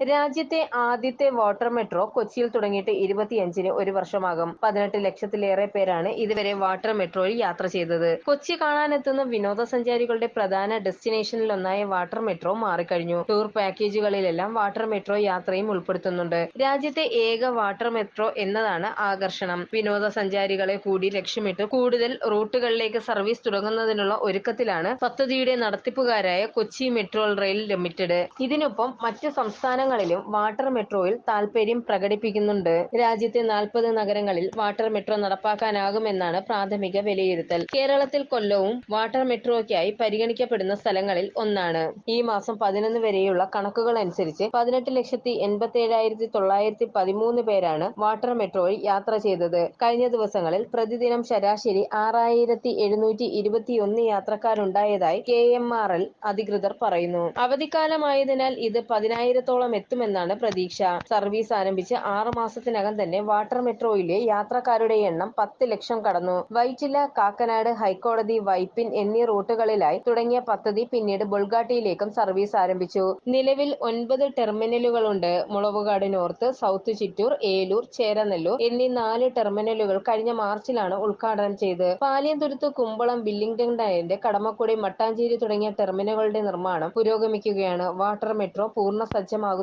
രാജ്യത്തെ ആദ്യത്തെ water metro കൊച്ചിയിൽ തുടങ്ങിയിട്ട് ഇരുപത്തിയഞ്ചിന് ഒരു വർഷമാകും. പതിനെട്ട് ലക്ഷത്തിലേറെ പേരാണ് ഇതുവരെ വാട്ടർ മെട്രോയിൽ യാത്ര ചെയ്തത്. കൊച്ചി കാണാനെത്തുന്ന വിനോദസഞ്ചാരികളുടെ പ്രധാന ഡെസ്റ്റിനേഷനിലൊന്നായ വാട്ടർ മെട്രോ മാറിക്കഴിഞ്ഞു. ടൂർ പാക്കേജുകളിലെല്ലാം വാട്ടർ മെട്രോ യാത്രയും ഉൾപ്പെടുത്തുന്നുണ്ട്. രാജ്യത്തെ ഏക വാട്ടർ മെട്രോ എന്നതാണ് ആകർഷണം. വിനോദസഞ്ചാരികളെ കൂടി ലക്ഷ്യമിട്ട് കൂടുതൽ റൂട്ടുകളിലേക്ക് സർവീസ് തുടങ്ങുന്നതിനുള്ള ഒരുക്കത്തിലാണ് പദ്ധതിയുടെ നടത്തിപ്പുകാരായ കൊച്ചി മെട്രോ റെയിൽ ലിമിറ്റഡ്. ഇതിനൊപ്പം മറ്റ് സംസ്ഥാനങ്ങളിലും വാട്ടർ മെട്രോയിൽ താൽപര്യം പ്രകടിപ്പിക്കുന്നുണ്ട്. രാജ്യത്തെ നാൽപ്പത് നഗരങ്ങളിൽ വാട്ടർ മെട്രോ നടപ്പാക്കാനാകുമെന്നാണ് പ്രാഥമിക വിലയിരുത്തൽ. കേരളത്തിൽ കൊല്ലവും വാട്ടർ മെട്രോയ്ക്കായി പരിഗണിക്കപ്പെടുന്ന സ്ഥലങ്ങളിൽ ഒന്നാണ്. ഈ മാസം പതിനൊന്ന് വരെയുള്ള കണക്കുകൾ അനുസരിച്ച് പതിനെട്ട് ലക്ഷത്തി എൺപത്തി ഏഴായിരത്തി തൊള്ളായിരത്തി പതിമൂന്ന് പേരാണ് വാട്ടർ മെട്രോയിൽ യാത്ര ചെയ്തത്. കഴിഞ്ഞ ദിവസങ്ങളിൽ പ്രതിദിനം ശരാശരി ആറായിരത്തി എഴുന്നൂറ്റി ഇരുപത്തിയൊന്ന് യാത്രക്കാരുണ്ടായതായി കെ എം ആർ എൽ അധികൃതർ പറയുന്നു. അവധിക്കാലമായതിനാൽ ഇത് പതിനായിരത്തോളം എത്തുമെന്നാണ് പ്രതീക്ഷ. സർവീസ് ആരംഭിച്ച് ആറ് മാസത്തിനകം തന്നെ വാട്ടർ മെട്രോയിലെ യാത്രക്കാരുടെ എണ്ണം പത്ത് ലക്ഷം കടന്നു. വൈറ്റില കാക്കനാട് ഹൈക്കോടതി വൈപ്പിൻ എന്നീ റൂട്ടുകളിലായി തുടങ്ങിയ പദ്ധതി പിന്നീട് ബുൾഗാട്ടിയിലേക്കും സർവീസ് ആരംഭിച്ചു. നിലവിൽ ഒൻപത് ടെർമിനലുകളുണ്ട്. മുളവുകാട് നോർത്ത് സൗത്ത് ചിറ്റൂർ ഏലൂർ ചേരനെല്ലൂർ എന്നീ നാല് ടെർമിനലുകൾ കഴിഞ്ഞ മാർച്ചിലാണ് ഉദ്ഘാടനം ചെയ്ത് പാലിയന്തുരുത്ത് കുമ്പളം ബില്ലിംഗ്ടൺ ഡയന്റെ കടമക്കുടി മട്ടാഞ്ചേരി തുടങ്ങിയ ടെർമിനലുകളുടെ നിർമ്മാണം പുരോഗമിക്കുകയാണ്. വാട്ടർ മെട്രോ പൂർണ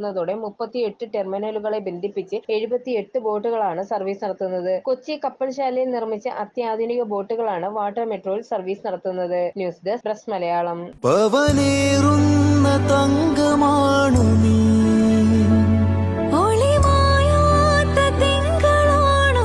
സജ്ജമാകുന്നതോടെ മുപ്പത്തിയെട്ട് ടെർമിനലുകളെ ബന്ധിപ്പിച്ച് എഴുപത്തിയെട്ട് ബോട്ടുകളാണ് സർവീസ് നടത്തുന്നത്. കൊച്ചി കപ്പൽശാലയിൽ നിർമ്മിച്ച അത്യാധുനിക ബോട്ടുകളാണ് വാട്ടർ മെട്രോയിൽ സർവീസ് നടത്തുന്നത്. News desk press Malayalam. തങ്കമാണു നീ. ഒളിമായാത്ത തിങ്കളാണോ